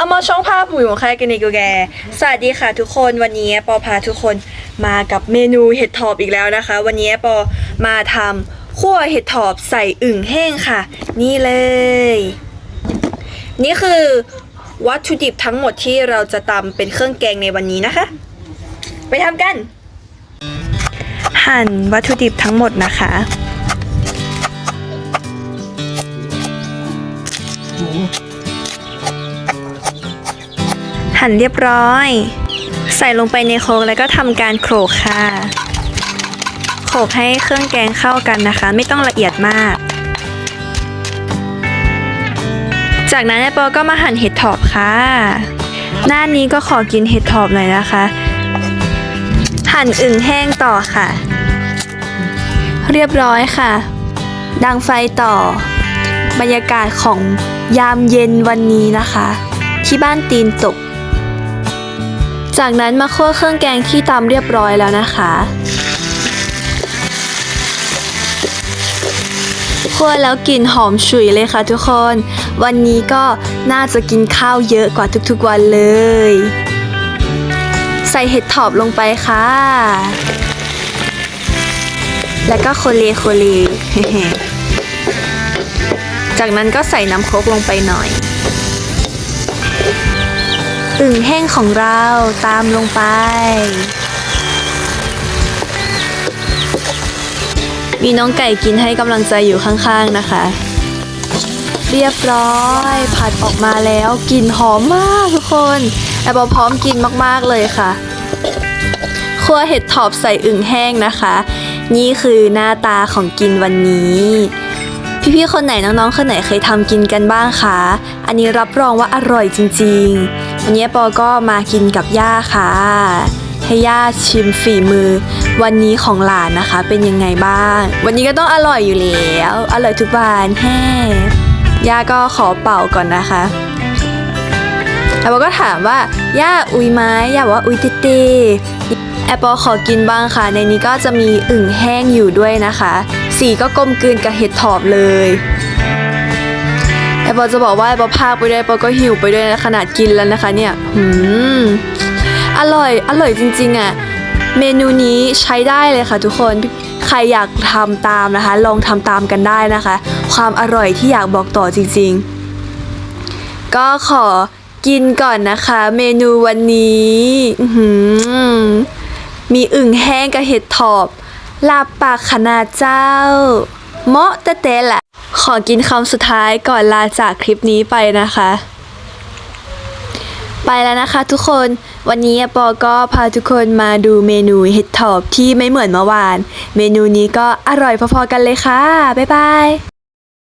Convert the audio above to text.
เอามาช่องภาพหมูของใครกันนี่กูแก สวัสดีค่ะทุกคนวันนี้ปอพาทุกคนมากับเมนูเห็ดถอบอีกแล้วนะคะ วันนี้ปอมาทำขั่วเห็ดถอบใส่อึ่งแห้งค่ะ นี่เลย นี่คือวัตถุดิบทั้งหมดที่เราจะตำเป็นเครื่องแกงในวันนี้นะคะ ไปทำกัน หั่นวัตถุดิบทั้งหมดนะคะหั่ั่นเรียบร้อย ใส่ลงไปในโคกแล้วก็ทำการโขลกค่ะ โขลกให้เครื่องแกงเข้ากันนะคะ ไม่ต้องละเอียดมาก จากนั้นแอปเปิลก็มาหั่นเห็ดถอบค่ะ หน้านี้ก็ขอกินเห็ดถอบหน่อยนะคะ หั่นอึ่งแห้งต่อค่ะ เรียบร้อยค่ะ ดังไฟต่อ บรรยากาศของยามเย็นวันนี้นะคะ ที่บ้านตีนตก จากนั้นมาคั่วเครื่องแกงที่ตำเรียบร้อยแล้วนะคะคั่วแล้วกลิ่นหอมฉุยเลยค่ะทุกคน วันนี้ก็น่าจะกินข้าวเยอะกว่าทุกๆวันเลย ใส่เห็ดถอบลงไปค่ะ แล้วก็โคเลโคเลจากนั้นก็ใส่น้ำโครกลงไปหน่อย อึ่งแห้งของเราตามลงไป มีน้องไก่กินให้กำลังใจอยู่ข้างๆนะคะ เรียบร้อย ผัดออกมาแล้วกลิ่นหอมมากทุกคนแอบบอพร้อมกินมากๆเลยค่ะคั่วเห็ดถอบใส่อึ่งแห้งนะคะ นี่คือหน้าตาของกินวันนี้พี่ๆ คนไหนน้องๆ คนไหนเคยทำกินกันบ้างคะ อันนี้รับรองว่าอร่อยจริง ๆ วันนี้ปอก็มากินกับย่าค่ะ ให้ย่าชิมฝีมือ วันนี้ของหลานนะคะ เป็นยังไงบ้าง วันนี้ก็ต้องอร่อยอยู่แล้ว อร่อยทุกวันแฮ่ย่าก็ขอเป่าก่อนนะคะแล้วปอก็ถามว่าย่าอุยไหมย่าบอกว่าอุยติติแอปเปิลขอกินบ้างค่ะ ในนี้ก็จะมีอึ่งแห้งอยู่ด้วยนะคะ สีก็กลมกลืนกับเห็ดถอบเลย อปเปิลจะบอกว่าแอปเปิลพากไปด้วยแอปเปิลก็หิวไปด้วยนขนาดกินแล้วนะคะเนี่ยหืมอร่อยอร่อยจริงๆอะ่ะเมนูนี้ใช้ได้เลยค่ะทุกคนใครอยากทำตามนะคะ ลองทำตามกันได้นะคะ ความอร่อยที่อยากบอกต่อจริงๆ ก็ขอกินก่อนนะคะ เมนูวันนี้มีอึ่งแห้งกับเห็ดถอบลาบปากขนาดเจ้า เมาะแต่แต่แหละขอกินคำสุดท้ายก่อนลาจากคลิปนี้ไปนะคะ ไปแล้วนะคะทุกคน วันนี้ปอก็พาทุกคนมาดูเมนูเห็ดถอบที่ไม่เหมือนเมื่อวาน เมนูนี้ก็อร่อยพอๆกันเลยค่ะ บ๊ายบาย